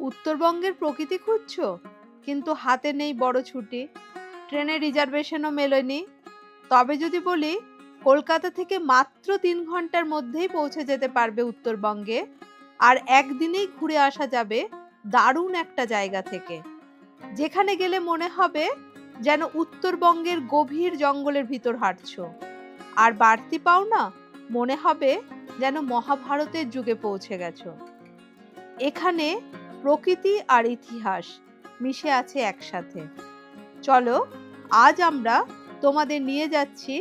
উত্তরবঙ্গের প্রকৃতি খুঁজছো? কিন্তু হাতে নেই বড় ছুটি। ট্রেনে রিজার্ভেশনও মেলেনি। তবে যদি বলি, কলকাতা থেকে মাত্র তিন ঘণ্টার মধ্যেই পৌঁছে যেতে পারবে উত্তরবঙ্গে। আর একদিনেই ঘুরে আসা যাবে দারুণ একটা জায়গা থেকে। যেখানে গেলে মনে হবে যেন উত্তরবঙ্গের গভীর জঙ্গলের ভিতর হাঁটছো। আর বাড়তি পাও না, মনে হবে যেন মহাভারতের যুগে পৌঁছে গেছো। এখানে প্রকৃতি আর ইতিহাস মিশে আছে একসাথে। চলো আজ আমরা তোমাদের নিয়ে যাচ্ছি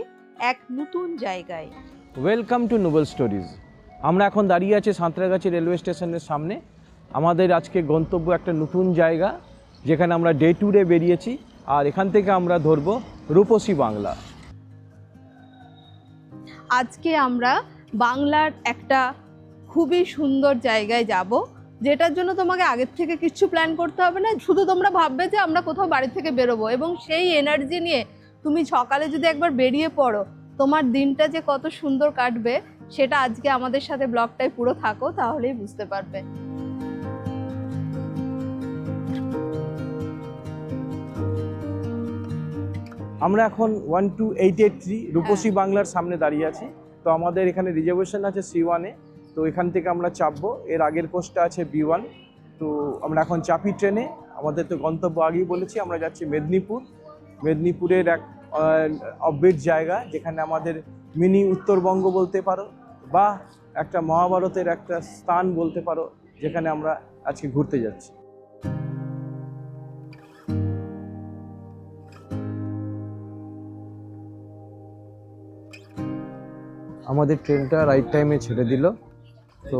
এক নতুন জায়গায়। ওয়েলকাম টু নোবেল স্টোরিজ আমরা এখন দাঁড়িয়ে আছি সাঁতরাগাছি রেলওয়ে স্টেশনের সামনে। আমাদের আজকে গন্তব্য একটা নতুন জায়গা যেখানে আমরা ডে ট্যুরে বেরিয়েছি আর এখান থেকে আমরা ধরবো রূপসী বাংলা। আজকে আমরা বাংলার একটা খুবই সুন্দর জায়গায় যাব যেটার জন্য তোমাকে আগের থেকে কিচ্ছু প্ল্যান করতে হবে না শুধু তোমরা ভাববে যে আমরা কোথাও বাড়ি থেকে বেরোবো। এবং সেই এনার্জি নিয়ে তুমি সকালে যদি একবার বেরিয়ে পড়ো তোমার দিনটা যে কত সুন্দর কাটবে সেটা আজকে আমাদের সাথে ব্লগটায় পুরো থাকো তাহলেই বুঝতে পারবে। আমরা এখন one two eight eight three রূপসী বাংলার সামনে দাঁড়িয়ে আছি। তো আমাদের এখানে রিজার্ভেশন আছে সি ওয়ানে তো এখান থেকে আমরা চাপবো। এর আগের কোর্সটা আছে বি ওয়ান। তো আমরা এখন চাপি ট্রেনে। আমাদের তো গন্তব্য আগেই বলেছি, আমরা যাচ্ছি মেদিনীপুর। মেদিনীপুরের এক অববিট জায়গা, যেখানে আমাদের মিনি উত্তরবঙ্গ বলতে পারো বা একটা মহাভারতের একটা স্থান বলতে পারো, যেখানে আমরা আজকে ঘুরতে যাচ্ছি। আমাদের ট্রেনটা রাইট টাইমে ছেড়ে দিল। তো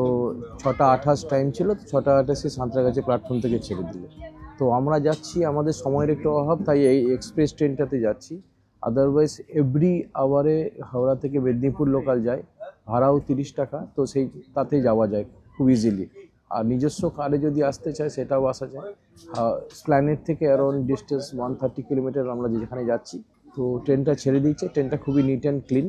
ছটা আঠাশ টাইম ছিল, তো ছটা আঠাশে সাঁতরাগাছি প্ল্যাটফর্ম থেকে ছেড়ে দিল। তো আমরা যাচ্ছি, আমাদের সময়ের একটু অভাব, তাই এই এক্সপ্রেস ট্রেনটাতে যাচ্ছি। আদারওয়াইজ এভরি আওয়ারে হাওড়া থেকে মেদিনীপুর লোকাল যায়, ভাড়াও তিরিশ টাকা, তো সেই তাতে যাওয়া যায় খুব ইজিলি আর নিজস্ব কারে যদি আসতে চায়, সেটাও আসা যায়। স্প্ল্যানেট থেকে around distance one thirty kilometre আমরা যেখানে যাচ্ছি, তো ট্রেনটা ছেড়ে দিচ্ছে ট্রেনটা খুবই নিট অ্যান্ড ক্লিন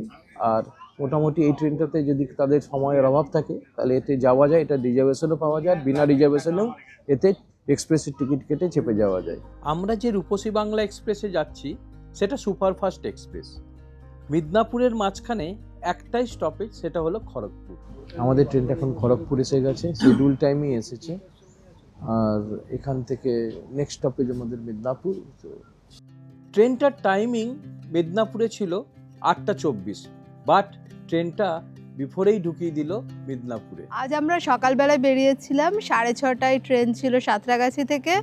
আর মোটামুটি এই ট্রেনটাতে যদি তাদের সময়ের অভাব থাকে তাহলে এতে যাওয়া যায় এটা রিজার্ভেশনও পাওয়া যায় বিনা রিজার্ভেশনেও এতে এক্সপ্রেসের টিকিট কেটে চেপে যাওয়া যায়। আমরা যে রূপসী বাংলা এক্সপ্রেসে যাচ্ছি সেটা সুপারফাস্ট এক্সপ্রেস। মিদনাপুরের মাঝখানে একটাই স্টপেজ সেটা হলো খড়গপুর। আমাদের ট্রেনটা এখন খড়গপুর এসে গেছে শিডিউল টাইমই এসেছে। আর এখান থেকে নেক্সট স্টপেজ আমাদের মিদনাপুর। তো ট্রেনটার টাইমিং মেদিনীপুরে ছিল আটটা চব্বিশ। বাট ট্রেনটা বিফোরেই ঢুকিয়ে দিল মিদনাপুরে। আজ আমরা সকালবেলায় বেরিয়েছিলাম সাড়ে ছটায় ট্রেন ছিল সাঁতরাগাছি থেকে।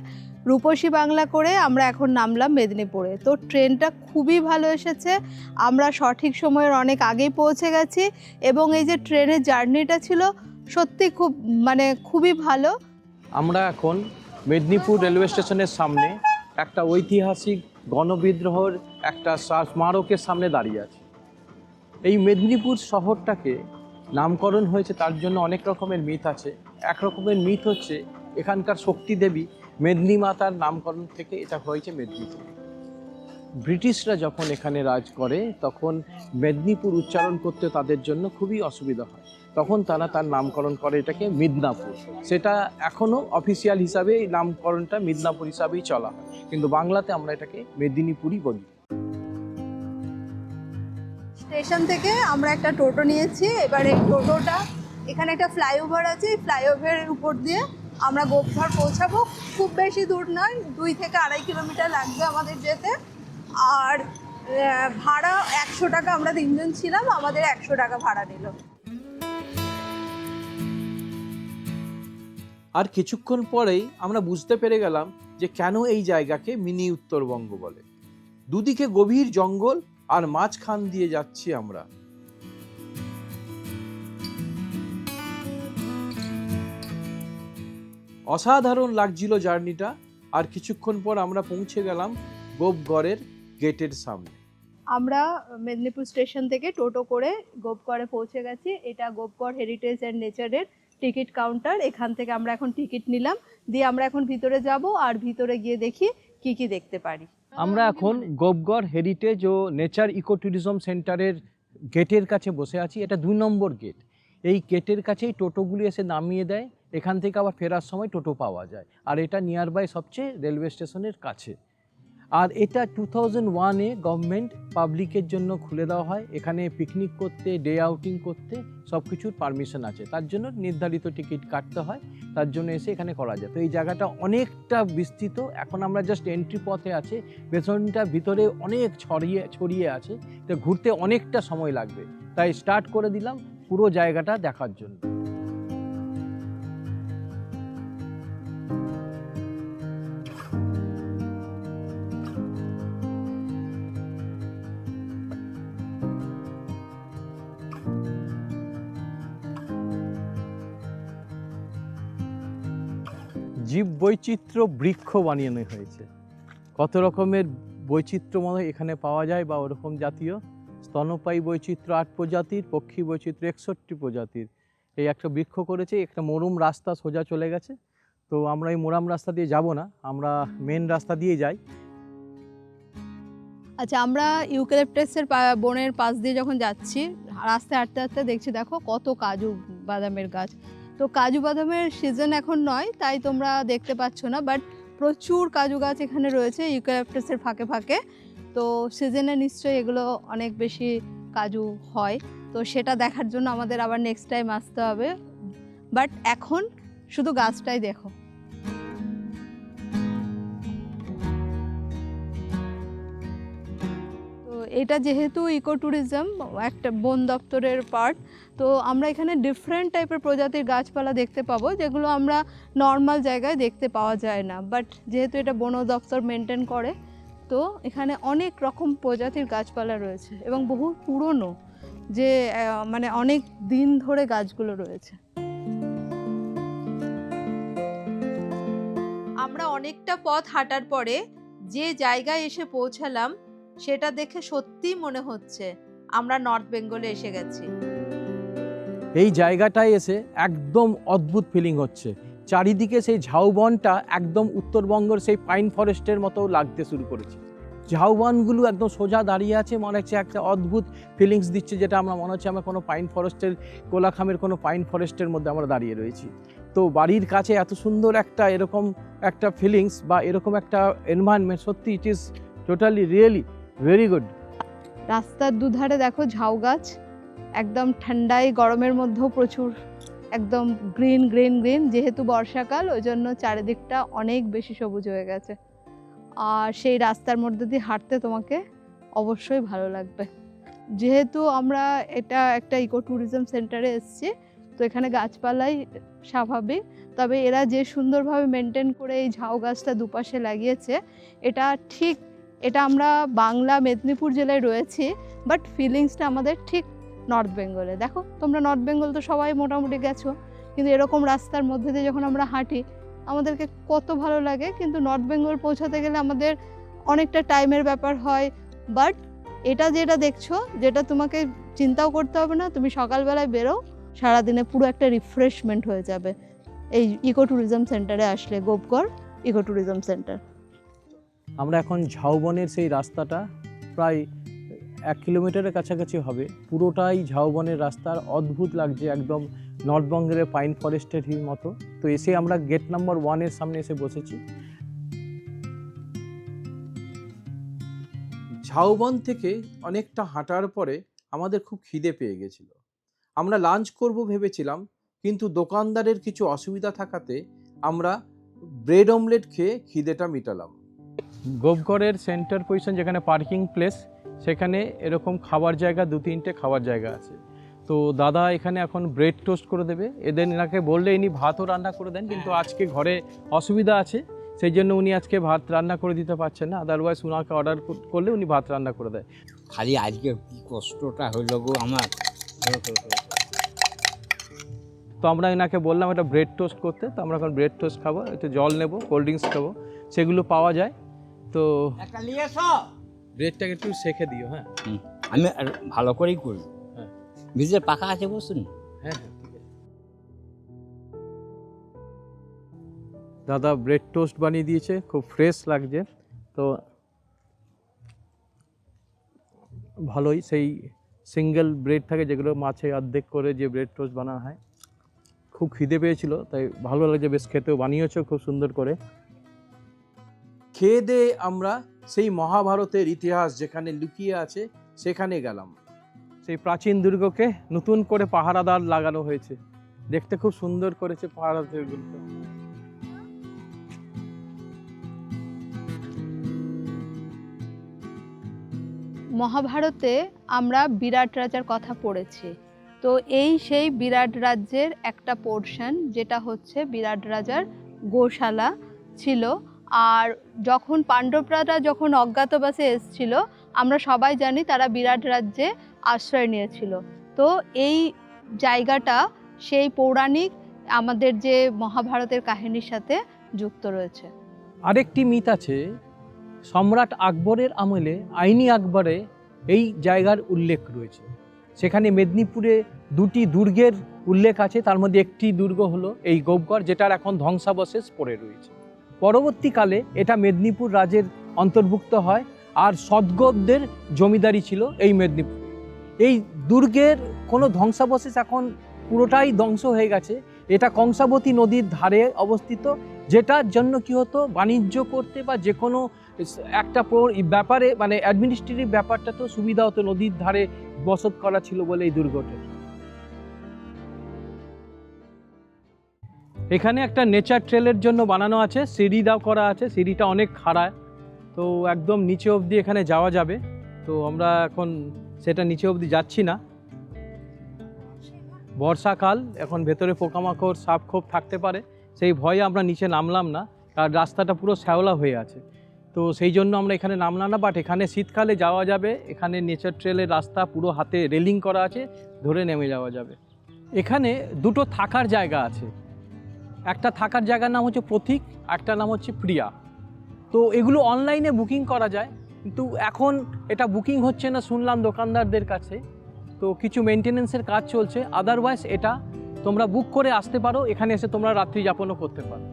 রূপসী বাংলা করে আমরা এখন নামলাম মেদিনীপুরে। তো ট্রেনটা খুবই ভালো এসেছে আমরা সঠিক সময়ের অনেক আগেই পৌঁছে গেছি এবং এই যে ট্রেনের জার্নিটা ছিল সত্যি খুব মানে খুবই ভালো। আমরা এখন মেদিনীপুর রেলওয়ে স্টেশনের সামনে একটা ঐতিহাসিক গণবিদ্রোহর একটা স্মারকের সামনে দাঁড়িয়ে আছি। এই মেদিনীপুর শহরটাকে নামকরণ হয়েছে, তার জন্য অনেক রকমের মিথ আছে। এক রকমের মিথ হচ্ছে, এখানকার শক্তি দেবী মেদিনী মাতার নামকরণ থেকে এটা হয়েছে মেদিনীপুর। ব্রিটিশরা যখন এখানে রাজ করে, তখন মেদিনীপুর উচ্চারণ করতে তাদের জন্য খুবই অসুবিধা হয়। তখন তারা তার নামকরণ করে এটাকে মিদনাপুর। সেটা এখনও অফিসিয়াল হিসাবে এই নামকরণটা মিদনাপুর হিসাবেই চলা হয়। কিন্তু বাংলাতে আমরা এটাকে মেদিনীপুরই বলি। স্টেশন থেকে আমরা একটা টোটো নিয়েছি। এবার এই টোটোটা, এখানে একটা ফ্লাইওভার আছে, এই ফ্লাইওভারের উপর দিয়ে আমরা গোপঘর পৌঁছাবো। খুব বেশি দূর নয়, দুই থেকে আড়াই কিলোমিটার লাগবে আমাদের যেতে। আর ভাড়া একশো টাকা, আমরা তিনজন ছিলাম, আমাদের একশো টাকা ভাড়া নিল। আর কিছুক্ষণ পরেই আমরা বুঝতে পেরে গেলাম যে কেন এই জায়গাকে মিনি উত্তরবঙ্গ বলে। দুদিকে গভীর জঙ্গল আর মাঝখান দিয়ে যাচ্ছি আমরা। অসাধারণ লাগছিল জার্নিটা, আর কিছুক্ষণ পর আমরা পৌঁছে গেলাম গোপগড়ের গেটের সামনে। আমরা মেদিনীপুর স্টেশন থেকে টোটো করে গোপগড়ে পৌঁছে গেছি। এটা গোপগড় হেরিটেজ অ্যান্ড নেচারের টিকিট কাউন্টার এখান থেকে আমরা এখন টিকিট নিলাম। দিয়ে আমরা এখন ভিতরে যাব আর ভিতরে গিয়ে দেখি কি কি দেখতে পারি। আমরা এখন গোপগড় হেরিটেজ ও নেচার ইকো ট্যুরিজম সেন্টারের গেটের কাছে বসে আছি। এটা দুই নম্বর গেট এই গেটের কাছেই টোটোগুলি এসে নামিয়ে দেয়। এখান থেকে আবার ফেরার সময় টোটো পাওয়া যায়। আর এটা নিয়ারবাই সবচেয়ে রেলওয়ে স্টেশনের কাছে। আর এটা টু থাউজেন্ড ওয়ানে গভর্নমেন্ট পাবলিকের জন্য খুলে দেওয়া হয়। এখানে পিকনিক করতে ডে আউটিং করতে সব কিছুর পারমিশন আছে। তার জন্য নির্ধারিত টিকিট কাটতে হয়। তার জন্য এসে এখানে করা যায়। তো এই জায়গাটা অনেকটা বিস্তৃত। এখন আমরা জাস্ট এন্ট্রি পথে আছে। পেছনটা ভিতরে অনেক ছড়িয়ে ছড়িয়ে আছে। তো ঘুরতে অনেকটা সময় লাগবে। তাই স্টার্ট করে দিলাম। পুরো জায়গাটা দেখার জন্য। জীব বৈচিত্র্য বৃক্ষ বানিয়ে হয়েছে। কত রকমের বৈচিত্র্যময় এখানে পাওয়া যায় বা ওরকম জাতীয়? স্তনপায়ী বৈচিত্র্য আট প্রজাতির, পক্ষী বৈচিত্র্য একষট্টি প্রজাতির। এই একটা বৃক্ষ করেছে, একটা মরুম রাস্তা সোজা চলে গেছে। তো আমরা এই মোরাম রাস্তা দিয়ে যাব না, আমরা মেন রাস্তা দিয়ে যাই। আচ্ছা আমরা ইউক্যালিপটাসের বনের পাশ দিয়ে যখন যাচ্ছি, রাস্তায় হাঁটতে হাঁটতে দেখছি, দেখো কত কাজু বাদামের গাছ। তো কাজু বাদামের সিজন এখন নয়, তাই তোমরা দেখতে পাচ্ছ না বাট প্রচুর কাজু গাছ এখানে রয়েছে ইউক্যালিপটাসের ফাঁকে ফাঁকে। তো সিজনে নিশ্চয়ই এগুলো অনেক বেশি কাজু হয়, তো সেটা দেখার জন্য আমাদের আবার নেক্সট টাইম আসতে হবে। বাট এখন শুধু গাছটাই দেখো। এটা যেহেতু ইকো ট্যুরিজম একটা বন দপ্তরের পার্ট তো আমরা এখানে ডিফারেন্ট টাইপের প্রজাতির গাছপালা দেখতে পাবো, যেগুলো আমরা নর্মাল জায়গায় দেখতে পাওয়া যায় না। বাট যেহেতু এটা বন দপ্তর মেনটেন করে, তো এখানে অনেক রকম প্রজাতির গাছপালা রয়েছে এবং বহু পুরনো যে মানে অনেক দিন ধরে গাছগুলো রয়েছে। আমরা অনেকটা পথ হাঁটার পরে যে জায়গায় এসে পৌঁছালাম সেটা দেখে সত্যিই মনে হচ্ছে আমরা নর্থ বেঙ্গলে এসে গেছি। এই জায়গাটায় এসে একদম অদ্ভুত ফিলিং হচ্ছে। চারিদিকে সেই ঝাউবনটা একদম উত্তরবঙ্গের সেই পাইন ফরেস্টের মতো লাগতে শুরু করেছে। ঝাউবনগুলো একদম সোজা দাঁড়িয়ে আছে, মনে হচ্ছে একটা অদ্ভুত ফিলিংস দিচ্ছে যেটা আমরা মনে হচ্ছে আমরা কোনো পাইন ফরেস্টের কোলাখামের কোনো পাইন ফরেস্টের মধ্যে আমরা দাঁড়িয়ে রয়েছি। তো বাড়ির কাছে এত সুন্দর একটা এরকম একটা ফিলিংস বা এরকম একটা এনভায়রনমেন্ট সত্যি it is totally really very good রাস্তার দুধারে দেখো ঝাউ গাছ, একদম ঠান্ডায় গরমের মধ্যেও প্রচুর, একদম গ্রিন গ্রিন গ্রিন যেহেতু বর্ষাকাল ওই জন্য চারিদিকটা অনেক বেশি সবুজ হয়ে গেছে। আর সেই রাস্তার মধ্যে দিয়ে হাঁটতে তোমাকে অবশ্যই ভালো লাগবে। যেহেতু আমরা এটা একটা ইকো ট্যুরিজম সেন্টারে এসছি, তো এখানে গাছপালাই স্বাভাবিক, তবে এরা যে সুন্দরভাবে মেনটেন করে এই ঝাউ গাছটা দুপাশে লাগিয়েছে, এটা ঠিক এটা আমরা বাংলা মেদিনীপুর জেলায় রয়েছি বাট ফিলিংসটা আমাদের ঠিক নর্থ বেঙ্গলে দেখো, তোমরা নর্থ বেঙ্গল তো সবাই মোটামুটি গেছো, কিন্তু এরকম রাস্তার মধ্যে দিয়ে যখন আমরা হাঁটি, আমাদেরকে কত ভালো লাগে, কিন্তু নর্থ বেঙ্গল পৌঁছাতে গেলে আমাদের অনেকটা টাইমের ব্যাপার হয় বাট এটা যেটা দেখছ, যেটা তোমাকে চিন্তাও করতে হবে না, তুমি সকালবেলায় বেরো, সারাদিনে পুরো একটা রিফ্রেশমেন্ট হয়ে যাবে। এই ইকো ট্যুরিজম সেন্টারে আসলে গোপগড় ইকো ট্যুরিজম সেন্টার আমরা এখন ঝাউবনের সেই রাস্তাটা প্রায় এক কিলোমিটারের কাছাকাছি হবে। পুরোটাই ঝাউবনের রাস্তার অদ্ভুত লাগছে, একদম নর্থবেঙ্গলের পাইন ফরেস্টের মতো। তো এসে আমরা গেট নাম্বার ওয়ানের সামনে এসে বসেছি। ঝাউবন থেকে অনেকটা হাঁটার পরে আমাদের খুব খিদে পেয়ে গেছিল। আমরা লাঞ্চ করব ভেবেছিলাম, কিন্তু দোকানদারের কিছু অসুবিধা থাকাতে আমরা ব্রেড অমলেট খেয়ে খিদেটা মিটালাম। গোপগড়ের সেন্টার পজিশন যেখানে পার্কিং প্লেস সেখানে এরকম খাবার জায়গা দু তিনটে খাবার জায়গা আছে। তো দাদা এখানে এখন ব্রেড টোস্ট করে দেবে। এদের এনাকে বললে ইনি ভাতও রান্না করে দেন কিন্তু আজকে ঘরে অসুবিধা আছে সেই জন্য উনি আজকে ভাত রান্না করে দিতে পারছেন না। আদারওয়াইজ উনাকে অর্ডার করলে উনি ভাত রান্না করে দেয়। খালি আজকে কি কষ্টটা হইল গো আমার। তো আমরা এনাকে বললাম একটা ব্রেড টোস্ট করতে তো আমরা এখন ব্রেড টোস্ট খাব একটু জল নেব কোল্ড ড্রিঙ্কস খাব সেগুলো পাওয়া যায়। তো একটা নিয়ে এসো। ব্রেডটাকে একটু সেখে দিও হ্যাঁ। আমি ভালো করেই করি হ্যাঁ। ভিতরে পাকা আছে বসুন। হ্যাঁ হ্যাঁ দাদা ব্রেড টোস্ট বানিয়ে দিয়েছে খুব ফ্রেশ লাগছে। তো ভালোই সেই সিঙ্গেল ব্রেড থাকে যেগুলো মাছে অর্ধেক করে যে ব্রেড টোস্ট বানানো হয়। খুব খিদে পেয়েছিল তাই ভালো লাগছে বেশ খেতেও বানিয়েছো খুব সুন্দর করে। খেয়ে দিয়ে আমরা সেই মহাভারতের ইতিহাস যেখানে লুকিয়ে আছে সেখানে গেলাম। সেই প্রাচীন দুর্গকে নতুন করে পাহারাদার লাগানো হয়েছে। দেখতে খুব সুন্দর করেছে পাহারাদারগুলো মহাভারতে আমরা বিরাট রাজার কথা পড়েছি। তো এই সেই বিরাট রাজ্যের একটা পোর্শন যেটা হচ্ছে বিরাট রাজার গোশালা ছিল। আর যখন পাণ্ডবরা যখন অজ্ঞাতবাসে এসছিল, আমরা সবাই জানি তারা বিরাট রাজ্যে আশ্রয় নিয়েছিল। তো এই জায়গাটা সেই পৌরাণিক আমাদের যে মহাভারতের কাহিনীর সাথে যুক্ত রয়েছে। আরেকটি মিথ আছে, সম্রাট আকবরের আমলে আইনি আকবরে এই জায়গার উল্লেখ রয়েছে। সেখানে মেদিনীপুরে দুটি দুর্গের উল্লেখ আছে, তার মধ্যে একটি দুর্গ হলো এই গোপগড়, যেটার এখন ধ্বংসাবশেষ পড়ে রয়েছে। পরবর্তীকালে এটা মেদিনীপুর রাজের অন্তর্ভুক্ত হয় আর সদ্গবদের জমিদারি ছিল এই মেদিনীপুর। এই দুর্গের কোনো ধ্বংসাবশেষ এখন পুরোটাই ধ্বংস হয়ে গেছে। এটা কংসাবতী নদীর ধারে অবস্থিত, যেটার জন্য কি হতো, বাণিজ্য করতে বা যে কোনো একটা ব্যাপারে মানে অ্যাডমিনিস্ট্রেটিভ ব্যাপারটা তো সুবিধা হতো নদীর ধারে বসত করা ছিল বলে এই দুর্গটা। এখানে একটা নেচার ট্রেলের জন্য বানানো আছে, সিঁড়ি দাও করা আছে, সিঁড়িটা অনেক খাড়ায়। তো একদম নিচে অবধি এখানে যাওয়া যাবে। তো আমরা এখন সেটা নিচে অবধি যাচ্ছি না। বর্ষাকাল, এখন ভেতরে পোকামাকড় সাপ খোপ থাকতে পারে। সেই ভয়ে আমরা নিচে নামলাম না কারণ রাস্তাটা পুরো শ্যাওলা হয়ে আছে। তো সেই জন্য আমরা এখানে নামলাম না বাট এখানে শীতকালে যাওয়া যাবে। এখানে নেচার ট্রেলের রাস্তা পুরো হাতে রেলিং করা আছে, ধরে নেমে যাওয়া যাবে। এখানে দুটো থাকার জায়গা আছে। একটা থাকার জায়গার নাম হচ্ছে প্রতীক, একটা নাম হচ্ছে প্রিয়া। তো এগুলো অনলাইনে বুকিং করা যায়, কিন্তু এখন এটা বুকিং হচ্ছে না, শুনলাম দোকানদারদের কাছে। তো কিছু মেনটেনেন্সের কাজ চলছে আদারওয়াইজ এটা তোমরা বুক করে আসতে পারো, এখানে এসে তোমরা রাত্রি যাপনও করতে পারো।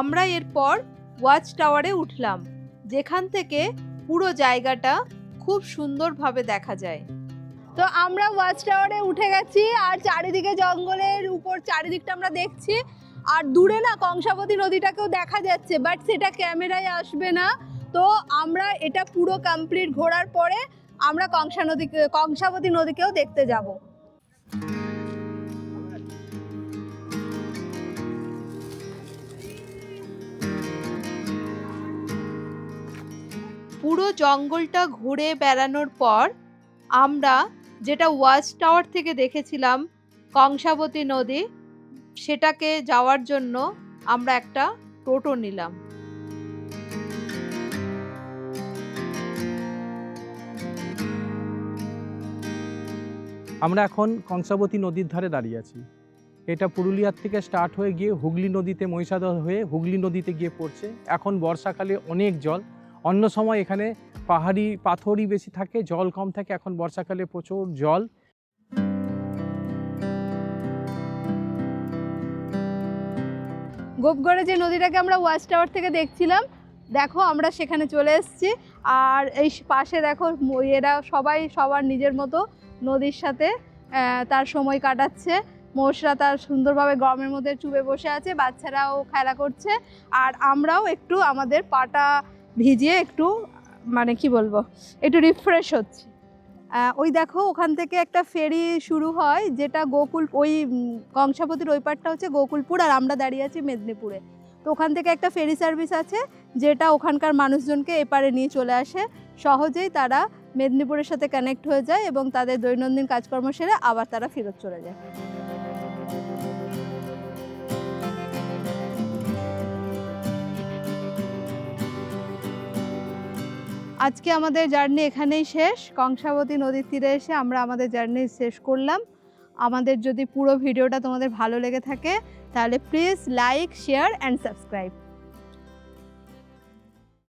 আমরা এরপর ওয়াচ টাওয়ারে উঠলাম, যেখান থেকে পুরো জায়গাটা খুব সুন্দরভাবে দেখা যায়। তো আমরা ওয়াচ টাওয়ারে উঠে গেছি, আর চারিদিকে জঙ্গলের উপর, চারিদিকটা আমরা দেখছি আর দূরে না কংসাবতী নদীটাকেও দেখা যাচ্ছে বাট সেটা ক্যামেরায় আসবে না। তো আমরা এটা পুরো কমপ্লিট ঘোরার পরে আমরা কংসা নদী কংসাবতী নদীকেও দেখতে যাব। পুরো জঙ্গলটা ঘুরে বেড়ানোর পর আমরা যেটা ওয়াচ টাওয়ার থেকে দেখেছিলাম, কংসাবতী নদী সেটাকে যাওয়ার জন্য আমরা একটা টোটো নিলাম। আমরা এখন কংসাবতী নদীর ধারে দাঁড়িয়ে আছি। এটা পুরুলিয়ার থেকে স্টার্ট হয়ে গিয়ে হুগলি নদীতে, মহিষাদল হয়ে হুগলি নদীতে গিয়ে পড়ছে। এখন বর্ষাকালে অনেক জল। অন্য সময় এখানে পাহাড়ি, পাথরই বেশি থাকে, জল কম থাকে। এখন বর্ষাকালে প্রচুর জল। গোপগড়ে যে নদীটাকে আমরা ওয়াচ টাওয়ার থেকে দেখছিলাম, দেখো আমরা সেখানে চলে এসেছি। আর এই পাশে দেখো এরা সবাই সবার নিজের মতো নদীর সাথে তার সময় কাটাচ্ছে। মোষরা তার সুন্দরভাবে গরমের মধ্যে চুপে বসে আছে, বাচ্চারাও খেলা করছে। আর আমরাও একটু আমাদের পাটা ভিজিয়ে একটু মানে কি বলব, একটু রিফ্রেশ হচ্ছে। ওই দেখো, ওখান থেকে একটা ফেরি শুরু হয়, যেটা গোকুল, ওই কংসাপতির ওই পারটা হচ্ছে গোকুলপুর, আর আমরা দাঁড়িয়ে আছি মেদিনীপুরে। তো ওখান থেকে একটা ফেরি সার্ভিস আছে, যেটা ওখানকার মানুষজনকে এপারে নিয়ে চলে আসে। সহজেই তারা মেদিনীপুরের সাথে কানেক্ট হয়ে যায় এবং তাদের দৈনন্দিন কাজকর্ম সেরে আবার তারা ফেরত চলে যায়। আজকে আমাদের জার্নি এখানেই শেষ। কংসাবতী নদীর তীরে এসে আমরা আমাদের জার্নি শেষ করলাম। আমাদের যদি পুরো ভিডিওটা তোমাদের ভালো লেগে থাকে, তাহলে please like share and subscribe